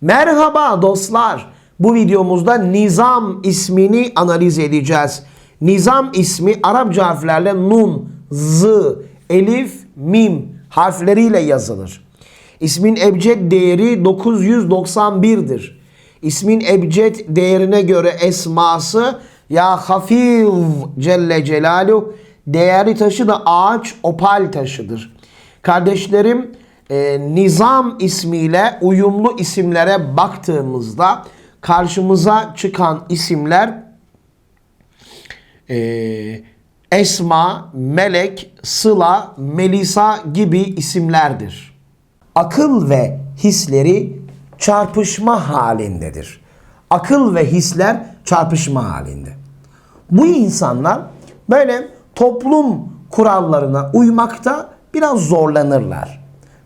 Merhaba dostlar. Bu videomuzda Nizam ismini analiz edeceğiz. Nizam ismi Arapça harflerle nun, z, elif, mim harfleriyle yazılır. İsmin ebced değeri 991'dir. İsmin ebced değerine göre esması ya Hafiz Celle Celaluhu değerli taşı da ağaç opal taşıdır. Kardeşlerim e, Nizam ismiyle uyumlu isimlere baktığımızda karşımıza çıkan isimler e, Esma, Melek, Sıla, Melisa gibi isimlerdir. Akıl ve hisleri çarpışma halindedir. Akıl ve hisler çarpışma halinde. Bu insanlar böyle toplum kurallarına uymakta biraz zorlanırlar.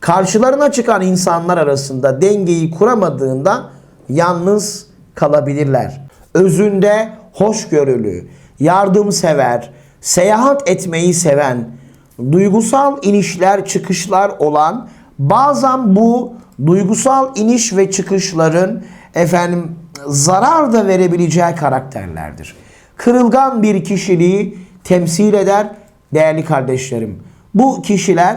Karşılarına çıkan insanlar arasında dengeyi kuramadığında yalnız kalabilirler. Özünde hoşgörülü, yardımsever, seyahat etmeyi seven, duygusal inişler çıkışlar olan bazen bu duygusal iniş ve çıkışların efendim zarar da verebileceği karakterlerdir. Kırılgan bir kişiliği temsil eder değerli kardeşlerim. Bu kişiler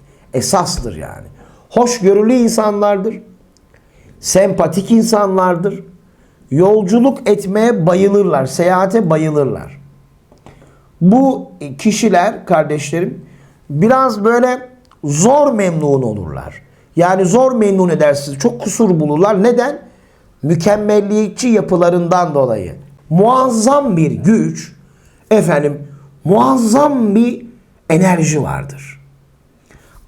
Esastır yani. Hoşgörülü insanlardır. Sempatik insanlardır. Yolculuk etmeye bayılırlar. Seyahate bayılırlar. Bu kişiler kardeşlerim biraz böyle zor memnun olurlar. Yani zor memnun edersiniz. Çok kusur bulurlar. Neden? Mükemmelliyetçi yapılarından dolayı. Muazzam bir güç, efendim muazzam bir enerji vardır.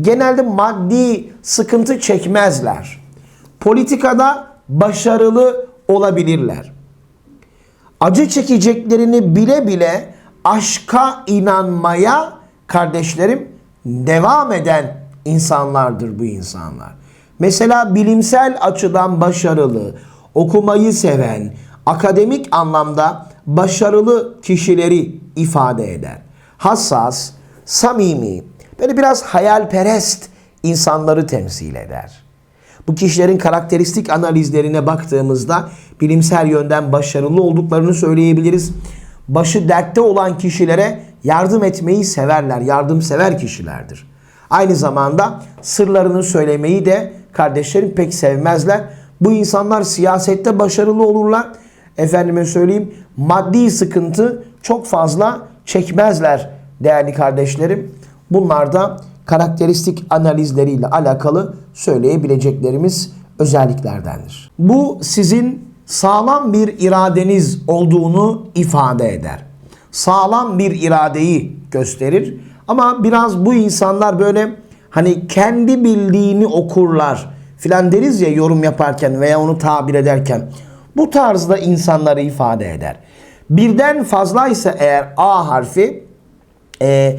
genelde maddi sıkıntı çekmezler. Politikada başarılı olabilirler. Acı çekeceklerini bile bile aşka inanmaya kardeşlerim devam eden insanlardır bu insanlar. Mesela bilimsel açıdan başarılı, okumayı seven, akademik anlamda başarılı kişileri ifade eder. Hassas, samimi, böyle biraz hayalperest insanları temsil eder. Bu kişilerin karakteristik analizlerine baktığımızda bilimsel yönden başarılı olduklarını söyleyebiliriz. Başı dertte olan kişilere yardım etmeyi severler, yardımsever kişilerdir. Aynı zamanda sırlarını söylemeyi de kardeşlerim pek sevmezler. Bu insanlar siyasette başarılı olurlar. Efendime söyleyeyim maddi sıkıntı çok fazla çekmezler değerli kardeşlerim. Bunlar da karakteristik analizleriyle alakalı söyleyebileceklerimiz özelliklerdendir. Bu sizin sağlam bir iradeniz olduğunu ifade eder. Sağlam bir iradeyi gösterir. Ama biraz bu insanlar böyle hani kendi bildiğini okurlar filan deriz ya yorum yaparken veya onu tabir ederken. Bu tarzda insanları ifade eder. Birden fazlaysa eğer A harfi e,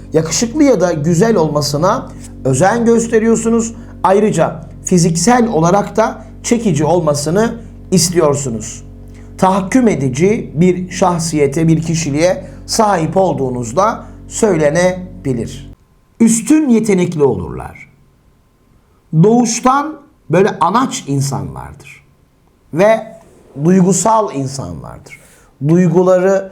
yakışıklı ya da güzel olmasına özen gösteriyorsunuz. Ayrıca fiziksel olarak da çekici olmasını istiyorsunuz. Tahakküm edici bir şahsiyete, bir kişiliğe sahip olduğunuzda söylenebilir. Üstün yetenekli olurlar. Doğuştan böyle anaç insanlardır. Ve duygusal insanlardır. Duyguları